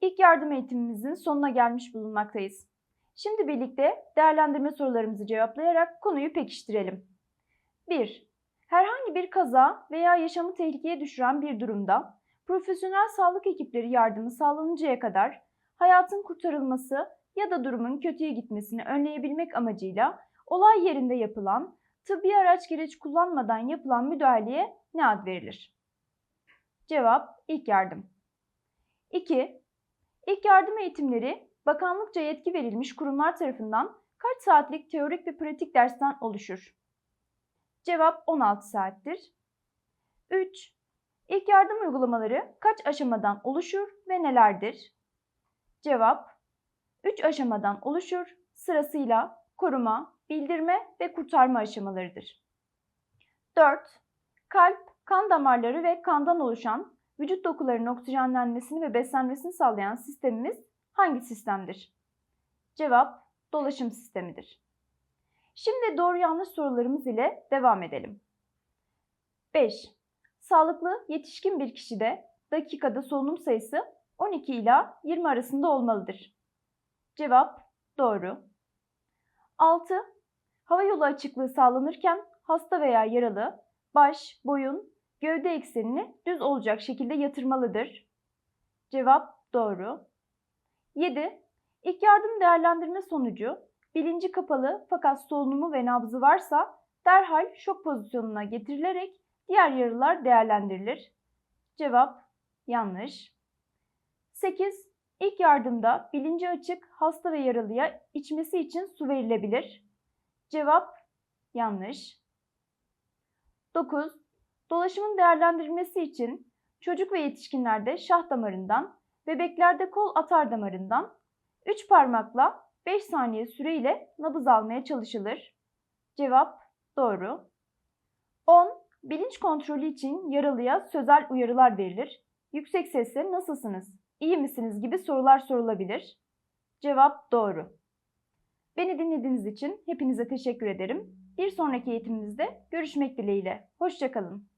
İlk yardım eğitimimizin sonuna gelmiş bulunmaktayız. Şimdi birlikte değerlendirme sorularımızı cevaplayarak konuyu pekiştirelim. 1. Herhangi bir kaza veya yaşamı tehlikeye düşüren bir durumda profesyonel sağlık ekipleri yardımı sağlanıncaya kadar hayatın kurtarılması ya da durumun kötüye gitmesini önleyebilmek amacıyla olay yerinde yapılan tıbbi araç gereç kullanmadan yapılan müdahaleye ne ad verilir? Cevap ilk yardım. 2. İlk yardım eğitimleri bakanlıkça yetki verilmiş kurumlar tarafından kaç saatlik teorik ve pratik dersten oluşur? Cevap 16 saattir. 3. İlk yardım uygulamaları kaç aşamadan oluşur ve nelerdir? Cevap 3 aşamadan oluşur. Sırasıyla koruma, bildirme ve kurtarma aşamalarıdır. 4. Kalp, kan damarları ve kandan oluşan vücut dokularının oksijenlenmesini ve beslenmesini sağlayan sistemimiz hangi sistemdir? Cevap dolaşım sistemidir. Şimdi doğru yanlış sorularımız ile devam edelim. 5. Sağlıklı yetişkin bir kişide dakikada solunum sayısı 12 ila 20 arasında olmalıdır. Cevap doğru. 6. Hava yolu açıklığı sağlanırken hasta veya yaralı baş, boyun, gövde eksenini düz olacak şekilde yatırmalıdır. Cevap doğru. 7. İlk yardım değerlendirme sonucu bilinci kapalı fakat solunumu ve nabzı varsa derhal şok pozisyonuna getirilerek diğer yaralılar değerlendirilir. Cevap yanlış. 8. İlk yardımda bilinci açık hasta ve yaralıya içmesi için su verilebilir. Cevap yanlış. 9. Dolaşımın değerlendirilmesi için çocuk ve yetişkinlerde şah damarından, bebeklerde kol atar damarından 3 parmakla 5 saniye süreyle nabız almaya çalışılır. Cevap doğru. 10. Bilinç kontrolü için yaralıya sözel uyarılar verilir. Yüksek sesle nasılsınız, iyi misiniz gibi sorular sorulabilir. Cevap doğru. Beni dinlediğiniz için hepinize teşekkür ederim. Bir sonraki eğitimimizde görüşmek dileğiyle. Hoşçakalın.